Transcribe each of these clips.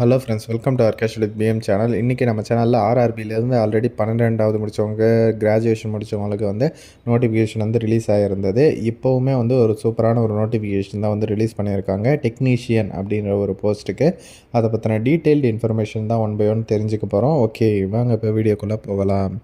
Hello friends welcome to our cash with PM channel இன்றைக்கி நம்ம சேனலில் ஆர்ஆர்பிலேருந்து ஆல்ரெடி பன்னெண்டாவது முடித்தவங்க கிராஜுவேஷன் முடித்தவங்களுக்கு வந்து நோட்டிஃபிகேஷன் வந்து ரிலீஸ் ஆகிருந்தது இப்போவுமே வந்து ஒரு சூப்பரான ஒரு நோட்டிஃபிகேஷன் தான் வந்து ரிலீஸ் பண்ணியிருக்காங்க. டெக்னீஷியன் அப்படின்ற ஒரு போஸ்ட்டுக்கு. அதை பற்றின டீட்டெயில்டு இன்ஃபர்மேஷன் தான் ஒன் பை ஒன் தெரிஞ்சுக்க போகிறோம் ஓகே வாங்க இப்போ வீடியோக்குள்ளே போகலாம்.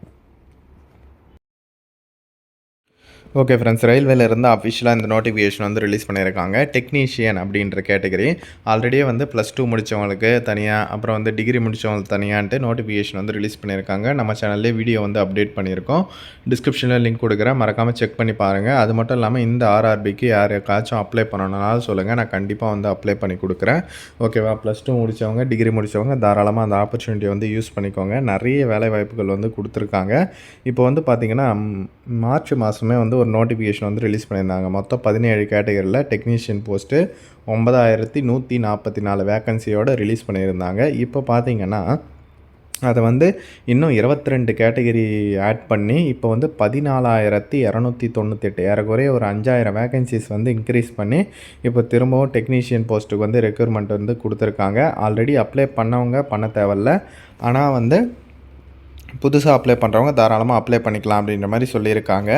ஓகே ஃப்ரெண்ட்ஸ் ரயில்வேல இருந்து அஃபிஷியலாக இந்த நோட்டிஃபிகேஷன் வந்து ரிலீஸ் பண்ணியிருக்காங்க. டெக்னீஷியன் அப்படின்ற கேட்டகரி ஆல்ரெடியே வந்து ப்ளஸ் டூ முடித்தவங்களுக்கு தனியாக அப்புறம் வந்து டிகிரி முடித்தவங்களுக்கு தனியான்ட்டு நோட்டிஃபிகேஷன் வந்து ரிலீஸ் பண்ணியிருக்காங்க. நம்ம சேனல்லே வீடியோ வந்து அப்டேட் பண்ணியிருக்கோம். டிஸ்கிரிப்ஷனில் லிங்க் கொடுக்குறேன். மறக்காமல் செக் பண்ணி பாருங்கள் அது மட்டும் இல்லாமல் இந்த ஆர்ஆர்பிக்கு யாருக்காச்சும் அப்ளை பண்ணணும்னாலும் சொல்லுங்கள் நான் கண்டிப்பாக வந்து அப்ளை பண்ணி கொடுக்குறேன். ஓகேவா ப்ளஸ் டூ முடித்தவங்க டிகிரி முடித்தவங்க தாராளமாக அந்த ஆப்பர்ச்சுனிட்டியை வந்து யூஸ் பண்ணிக்கோங்க. நிறைய வேலை வாய்ப்புகள் வந்து கொடுத்துருக்காங்க. இப்போ வந்து பார்த்திங்கன்னா மார்ச் மாதமே வந்து ஒரு நோட்டிஃபிகேஷன் வந்து ரிலீஸ் பண்ணியிருந்தாங்க. மொத்தம் பதினேழு கேட்டகரியில் டெக்னீஷியன் போஸ்ட்டு ஒன்பதாயிரத்தி நூற்றி நாற்பத்தி நாலு வேக்கன்சியோடு ரிலீஸ் பண்ணியிருந்தாங்க. இப்போ பார்த்தீங்கன்னா அதை வந்து இன்னும் இருபத்தி ரெண்டு கேட்டகரி ஆட் பண்ணி இப்போ வந்து பதினாலாயிரத்தி இரநூத்தி தொண்ணூத்தெட்டு ஏறக்குறைய ஒரு அஞ்சாயிரம் வேகன்சிஸ் வந்து இன்க்ரீஸ் பண்ணி இப்போ திரும்பவும் டெக்னீஷியன் போஸ்ட்டுக்கு வந்து ரெக்யூர்மெண்ட் வந்து கொடுத்துருக்காங்க. ஆல்ரெடி அப்ளை பண்ணவங்க பண்ண தேவையில்ல. ஆனால் வந்து புதுசாக அப்ளை பண்ணுறவங்க தாராளமாக அப்ளை பண்ணிக்கலாம் அப்படின்ற மாதிரி சொல்லியிருக்காங்க.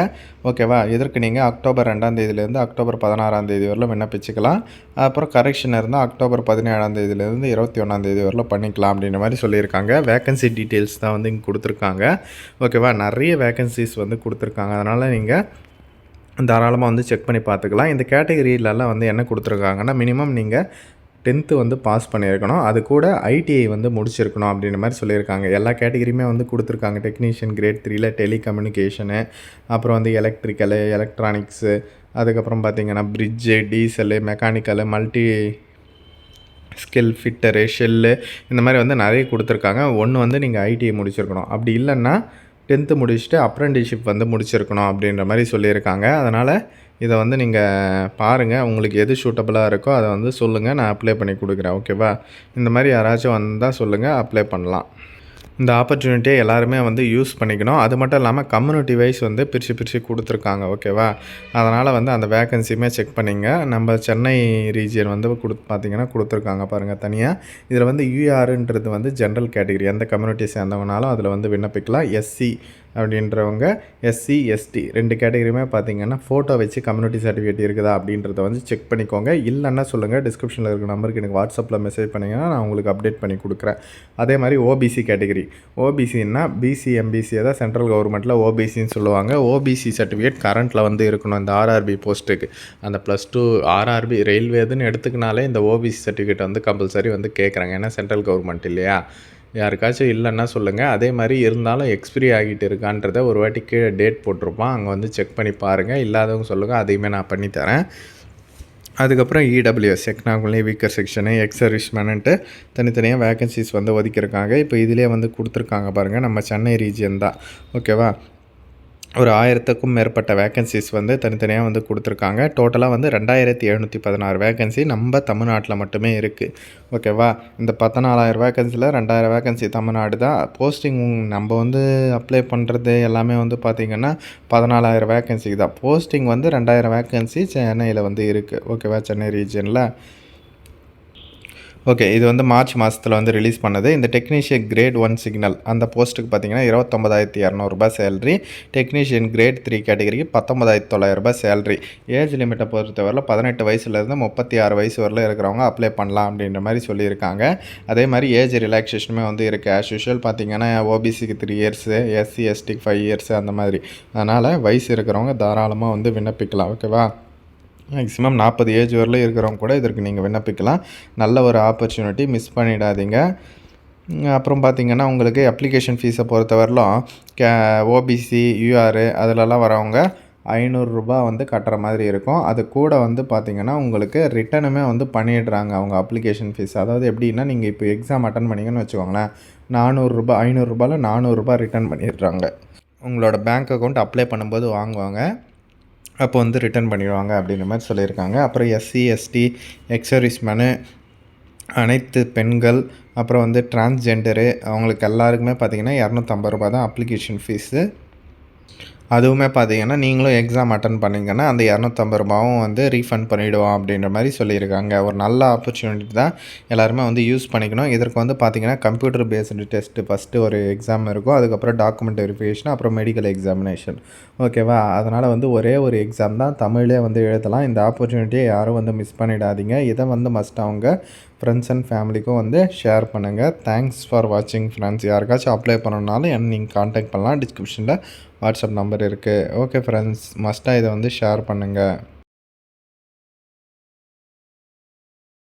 ஓகேவா இதற்கு நீங்கள் அக்டோபர் ரெண்டாம் தேதியிலேருந்து அக்டோபர் பதினாறாம் தேதி வரலும் விண்ணப்பிச்சுக்கலாம். அப்புறம் கரெக்ஷன் இருந்தால் அக்டோபர் பதினேழாம் தேதியிலேருந்து இருபத்தி ஒன்றாம் தேதி வரலும் பண்ணிக்கலாம் அப்படின்ற மாதிரி சொல்லியிருக்காங்க. வேக்கன்சி டீட்டெயில்ஸ் தான் வந்து இங்கே கொடுத்துருக்காங்க. ஓகேவா நிறைய வேக்கன்சிஸ் வந்து கொடுத்துருக்காங்க. அதனால் நீங்கள் தாராளமாக வந்து செக் பண்ணி பார்த்துக்கலாம். இந்த கேட்டகரியிலலாம் வந்து என்ன கொடுத்துருக்காங்கன்னா மினிமம் நீங்கள் டென்த்து வந்து பாஸ் பண்ணியிருக்கணும். அது கூட ஐடிஐ வந்து முடிச்சிருக்கணும் அப்படின்ற மாதிரி சொல்லியிருக்காங்க. எல்லா கேட்டகரியுமே வந்து கொடுத்துருக்காங்க. டெக்னீஷியன் கிரேட் த்ரீல டெலிகம்யூனிகேஷனு அப்புறம் வந்து எலக்ட்ரிக்கலு எலக்ட்ரானிக்ஸு அதுக்கப்புறம் பார்த்திங்கன்னா fridge diesel mechanical multi skill fitter shell இந்த மாதிரி வந்து நிறைய கொடுத்துருக்காங்க. ஒன்று வந்து நீங்கள் ஐடிஐ முடிச்சிருக்கணும். அப்படி இல்லைன்னா டென்த்து முடிச்சுட்டு அப்ரெண்டிஷிப் வந்து முடிச்சிருக்கணும் அப்படின்ற மாதிரி சொல்லியிருக்காங்க. அதனால் இதை வந்து நீங்கள் பாருங்கள் உங்களுக்கு எது சூட்டபுளாக இருக்கோ அதை வந்து சொல்லுங்கள் நான் அப்ளை பண்ணி கொடுக்குறேன். ஓகேவா இந்த மாதிரி யாராச்சும் வந்தால் சொல்லுங்கள் அப்ளை பண்ணலாம். இந்த ஆப்பர்ச்சுனிட்டியை எல்லாருமே வந்து யூஸ் பண்ணிக்கணும். அது மட்டும் இல்லாமல் கம்யூனிட்டி வைஸ் வந்து பிரித்து பிரித்து கொடுத்துருக்காங்க. ஓகேவா அதனால் வந்து அந்த வேக்கன்சியுமே செக் பண்ணிங்க. நம்ம சென்னை ரீஜியன் வந்து கொடுத்து பார்த்தீங்கன்னா கொடுத்துருக்காங்க பாருங்கள் தனியாக இதில் வந்து யூஆர்ன்றது வந்து ஜென்ரல் கேட்டகரி எந்த கம்யூனிட்டி சேர்ந்தவங்கனாலும் அதில் வந்து விண்ணப்பிக்கலாம். எஸ்சி அப்படின்றவங்க எஸ்சி எஸ்டி ரெண்டு கேட்டகரியுமே பார்த்தீங்கன்னா ஃபோட்டோ வச்சு கம்யூனிட்டி சர்டிஃபிகேட் இருக்குதா அப்படின்றத வந்து செக் பண்ணிக்கோங்க. இல்லைன்னா சொல்லுங்கள் டிஸ்கிரிப்ஷனில் இருக்கிற நம்பருக்கு எனக்கு வாட்ஸ்அப்பில் மெசேஜ் பண்ணிங்கன்னா நான் உங்களுக்கு அப்டேட் பண்ணி கொடுக்குறேன். அதே மாதிரி ஓபிசி கேட்டகரி ஓபிசின்னா பிசி எம்பிசியை தான் சென்ட்ரல் கவர்மெண்ட்டில் ஓபிசின்னு சொல்லுவாங்க. ஓபிசி சர்டிஃபிகேட் கரண்ட்டில் வந்து இருக்கணும் இந்த ஆர்ஆர்பி போஸ்ட்டுக்கு அந்த ப்ளஸ் டூ ஆர்ஆர்பி ரயில்வேதுன்னு எடுத்துக்கினாலே இந்த ஓபிசி சர்டிஃபிகேட் வந்து கம்பல்சரி வந்து கேட்குறாங்க. ஏன்னா சென்ட்ரல் கவர்மெண்ட் இல்லையா? யாருக்காச்சும் இல்லைன்னா சொல்லுங்கள் அதே மாதிரி இருந்தாலும் எக்ஸ்பிரி ஆகிட்டு இருக்கான்றத ஒரு வாட்டி கீழே டேட் போட்டிருப்பான். அங்கே வந்து செக் பண்ணி பாருங்கள் இல்லாதவங்க சொல்லுங்கள் அதையுமே நான் பண்ணித்தரேன் அதுக்கப்புறம் EWS economically weaker section ex சர்வீஸ்மேனுன்ட்டு தனித்தனியாக வேகன்சிஸ் வந்து ஒதுக்கியிருக்காங்க. இப்போ இதிலே வந்து கொடுத்துருக்காங்க பாருங்கள் நம்ம சென்னை ரீஜியன் தான். ஓகேவா ஒரு ஆயிரத்துக்கும் மேற்பட்ட வேக்கன்சிஸ் வந்து தனித்தனியாக வந்து கொடுத்துருக்காங்க. டோட்டலாக வந்து ரெண்டாயிரத்தி எழுநூற்றி பதினாறு வேக்கன்சி நம்ம தமிழ்நாட்டில் மட்டுமே இருக்குது ஓகேவா இந்த பத்தனாலாயிரம் வேக்கன்சியில் ரெண்டாயிரம் வேக்கன்சி தமிழ்நாடு தான். போஸ்டிங் நம்ம வந்து அப்ளை பண்ணுறது எல்லாமே வந்து பார்த்திங்கன்னா பதினாலாயிரம் வேக்கன்சிக்கு தான். போஸ்டிங் வந்து ரெண்டாயிரம் வேக்கன்சி சென்னையில் வந்து இருக்குது ஓகேவா சென்னை ரீஜனில் ஓகே இது வந்து மார்ச் மாதத்தில் வந்து ரிலீஸ் பண்ணது. இந்த டெக்னீஷியன் கிரேட் ஒன் சிக்னல் அந்த போஸ்ட்டுக்கு பார்த்தீங்கன்னா இருபத்தொம்பதாயிரத்தி இரநூறுபா சேலரி டெக்னீஷியன் கிரேட் த்ரீ கேட்டகரிக்கு பத்தொம்பதாயிரத்தி தொள்ளாயிரரூபா சேலரி ஏஜ் லிமிட்டை பொறுத்தவரையில் பதினெட்டு வயசுலேருந்து முப்பத்தி ஆறு வயசு வரல இருக்கிறவங்க அப்ளை பண்ணலாம் அப்படின்ற மாதிரி சொல்லியிருக்காங்க. அதே மாதிரி ஏஜ் ரிலாக்ஸேஷனுமே வந்து இருக்குது ஆஸ் யூஷுவல் பார்த்தீங்கன்னா ஓபிசிக்கு த்ரீ இயர்ஸு எஸ்சி எஸ்டிக்கு ஃபைவ் இயர்ஸு அந்த மாதிரி. அதனால் வயசு இருக்கிறவங்க தாராளமாக வந்து விண்ணப்பிக்கலாம். ஓகேவா மேக்ஸிமம் நாற்பது ஏஜ் வரல இருக்கிறவங்க கூட இதற்கு நீங்கள் விண்ணப்பிக்கலாம். நல்ல ஒரு ஆப்பர்ச்சுனிட்டி மிஸ் பண்ணிடாதீங்க. அப்புறம் பார்த்திங்கன்னா உங்களுக்கு அப்ளிகேஷன் ஃபீஸை பொறுத்தவரையிலும் கே ஓபிசி யூஆர் அதிலலாம் வரவங்க ஐநூறுரூபா வந்து கட்டுற மாதிரி இருக்கும். அது கூட வந்து பார்த்திங்கன்னா உங்களுக்கு ரிட்டனுமே வந்து பண்ணிடுறாங்க அவங்க அப்ளிகேஷன் ஃபீஸ் அதாவது எப்படின்னா நீங்கள் இப்போ எக்ஸாம் அட்டன் பண்ணிங்கன்னு வச்சுக்கோங்களேன். நானூறுரூபா ஐநூறுரூபாவில் நானூறுரூபா ரிட்டன் பண்ணிடுறாங்க. உங்களோட பேங்க் அக்கௌண்ட் அப்ளை பண்ணும்போது வாங்குவாங்க. அப்போ வந்து ரிட்டர்ன் பண்ணிடுவாங்க அப்படின்ற மாதிரி சொல்லியிருக்காங்க. அப்புறம் எஸ்சி எஸ்டி எக்ஸர்வீஸ்மேனு அனைத்து பெண்கள் அப்புறம் வந்து டிரான்ஸ்ஜெண்டரு அவங்களுக்கு எல்லாருக்குமே பார்த்திங்கன்னா இரநூத்தம்பது ரூபா தான் அப்ளிகேஷன் ஃபீஸு அதுவுமே பார்த்தீங்கன்னா நீங்களும் எக்ஸாம் அட்டன் பண்ணிங்கன்னா அந்த இரநூத்தம்பது ரூபாவும் வந்து ரீஃபண்ட் பண்ணிவிடுவோம் அப்படின்ற மாதிரி சொல்லியிருக்காங்க. ஒரு நல்ல ஆப்பர்ச்சுனிட்டி தான் எல்லாருமே வந்து யூஸ் பண்ணிக்கணும். இதற்கு வந்து பார்த்திங்கன்னா கம்ப்யூட்டர் பேஸ்டு டெஸ்ட்டு ஃபஸ்ட்டு ஒரு எக்ஸாம் இருக்கும். அதுக்கப்புறம் டாக்குமெண்ட் வெரிஃபிகேஷன் அப்புறம் மெடிக்கல் எக்ஸாமினேஷன் ஓகேவா அதனால் வந்து ஒரே ஒரு எக்ஸாம் தான் தமிழ்லேயே வந்து எழுதலாம். இந்த ஆப்பர்ச்சுனிட்டியை யாரும் வந்து மிஸ் பண்ணிடாதீங்க. இதை வந்து மஸ்ட் அவங்க ஃப்ரெண்ட்ஸ் அண்ட் ஃபேமிலிக்கும் வந்து ஷேர் பண்ணுங்கள் தேங்க்ஸ் ஃபார் வாட்சிங் ஃப்ரெண்ட்ஸ் யாருக்காச்சும் அப்ளை பண்ணணுனாலும் என்ன நீங்கள் காண்டாக்ட் பண்ணலாம். டிஸ்கிரிப்ஷனில் வாட்ஸ்அப் நம்பர் இருக்குது ஓகே ஃப்ரெண்ட்ஸ் மஸ்ட்டாக இதை வந்து ஷேர் பண்ணுங்கள்